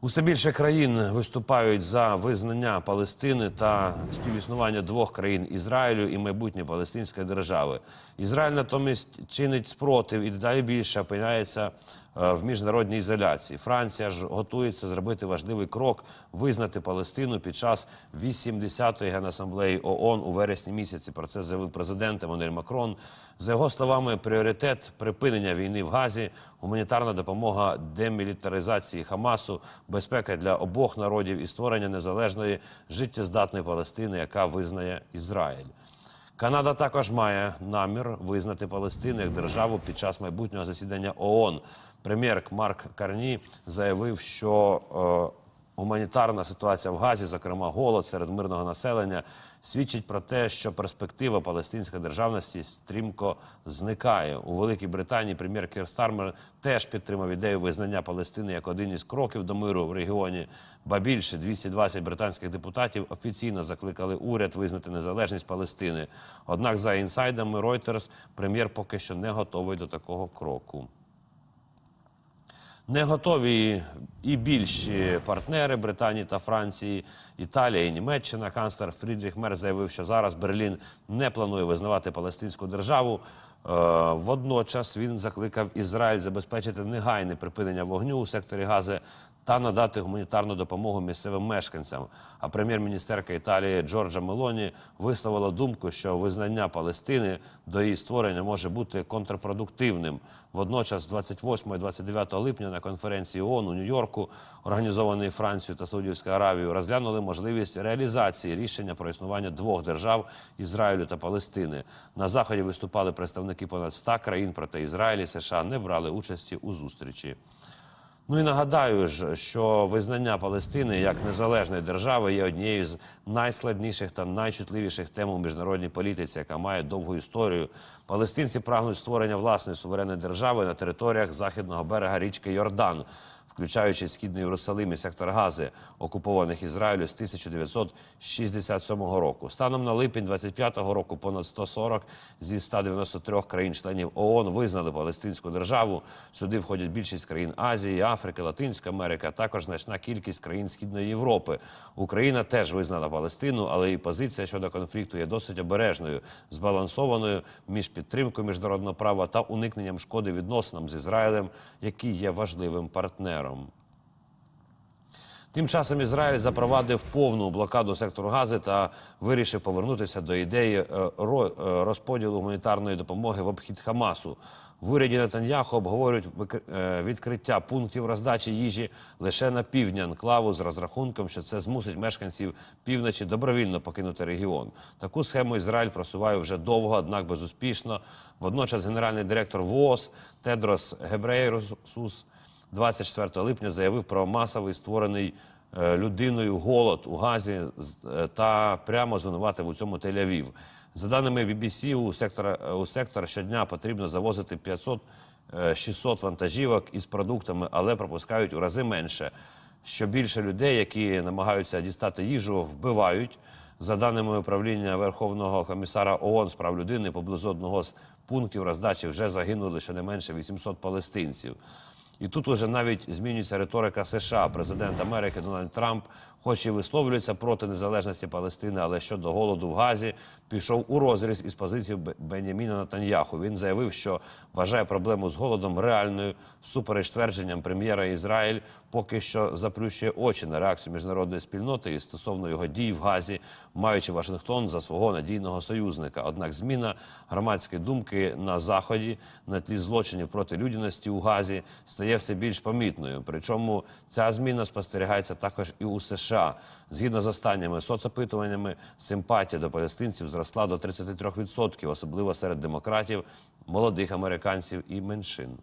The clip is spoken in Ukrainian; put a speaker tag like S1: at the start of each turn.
S1: Усе більше країн виступають за визнання Палестини та співіснування двох країн Ізраїлю і майбутнє Палестинської держави. Ізраїль натомість чинить спротив і дедалі більше опиняється е, в міжнародній ізоляції. Франція ж готується зробити важливий крок визнати Палестину під час 80-ї генасамблеї ООН у вересні місяці. Про це заявив президент Еммануель Макрон. За його словами, пріоритет припинення війни в Газі, гуманітарна допомога демілітаризації Хамасу, безпека для обох народів і створення незалежної життєздатної Палестини, яка визнає Ізраїль. Канада також має намір визнати Палестину як державу під час майбутнього засідання ООН. Прем'єр Марк Карні заявив, що е, гуманітарна ситуація в Газі, зокрема голод серед мирного населення, свідчить про те, що перспектива палестинської державності стрімко зникає. У Великій Британії прем'єр Кір Стармер теж підтримав ідею визнання Палестини як один із кроків до миру в регіоні. Ба більше 220 британських депутатів офіційно закликали уряд визнати незалежність Палестини. Однак, за інсайдами Reuters, прем'єр поки що не готовий до такого кроку. Не готові і більші партнери Британії та Франції, Італія і Німеччина. Канцлер Фрідріх Мер заявив, що зараз Берлін не планує визнавати палестинську державу. Е, Водночас він закликав Ізраїль забезпечити негайне припинення вогню у секторі Гази та надати гуманітарну допомогу місцевим мешканцям. А прем'єр-міністерка Італії Джорджа Мелоні висловила думку, що визнання Палестини до її створення може бути контрпродуктивним. Водночас, 28 і 29 липня на конференції ООН у Нью-Йорку, організованої Францією та Саудівською Аравією, розглянули можливість реалізації рішення про існування двох держав Ізраїлю та Палестини. На заході виступали представники понад 100 країн, проте і США не брали участі у зустрічі. Ну і нагадаю ж, що визнання Палестини як незалежної держави є однією з найскладніших та найчутливіших тем у міжнародній політиці, яка має довгу історію. Палестинці прагнуть створення власної суверенної держави на територіях західного берега річки Йордан, включаючи східний Єрусалим і сектор Гази, окупованих Ізраїлю з 1967 року. Станом на липень 25-го року понад 140 зі 193 країн-членів ООН визнали Палестинську державу. Сюди входять більшість країн Азії, Африки, Латинської Америки, а також значна кількість країн Східної Європи. Україна теж визнала Палестину, але її позиція щодо конфлікту є досить обережною, збалансованою між підтримкою міжнародного права та уникненням шкоди відносинам з Ізраїлем, який є важливим партнером. Тим часом Ізраїль запровадив повну блокаду сектору Гази та вирішив повернутися до ідеї е, е, розподілу гуманітарної допомоги в обхід Хамасу. В уряді Нетаньяху обговорюють е, відкриття пунктів роздачі їжі лише на півдні анклаву з розрахунком, що це змусить мешканців півночі добровільно покинути регіон. Таку схему Ізраїль просуває вже довго, однак безуспішно. Водночас генеральний директор ВООЗ Тедрос Гебрейрусус 24 липня заявив про масовий створений е, людиною голод у Газі е, та прямо звинуватив у цьому Тель-Авів. За даними BBC, у сектор, у сектор щодня потрібно завозити 500 е, 600 вантажівок із продуктами, але пропускають у рази менше. Що більше людей, які намагаються дістати їжу, вбивають. За даними управління Верховного комісара ООН з прав людини, поблизу одного з пунктів роздачі вже загинули щонайменше 800 палестинців. І тут уже навіть змінюється риторика США. Президент Америки Дональд Трамп, хоч і висловлюється проти незалежності Палестини, але щодо голоду в Газі, пішов у розріз із позиції Б- Беняміна Натаньяху. Він заявив, що вважає проблему з голодом реальною, всупереч твердженням прем'єра Ізраїль, поки що заплющує очі на реакцію міжнародної спільноти і стосовно його дій в Газі, маючи Вашингтон за свого надійного союзника. Однак зміна громадської думки на заході на тлі злочинів проти людяності у Газі стає все більш помітною. Причому ця зміна спостерігається також і у США. Згідно з останніми соцопитуваннями, симпатія до палестинців зросла до 33%, особливо серед демократів, молодих американців і меншин.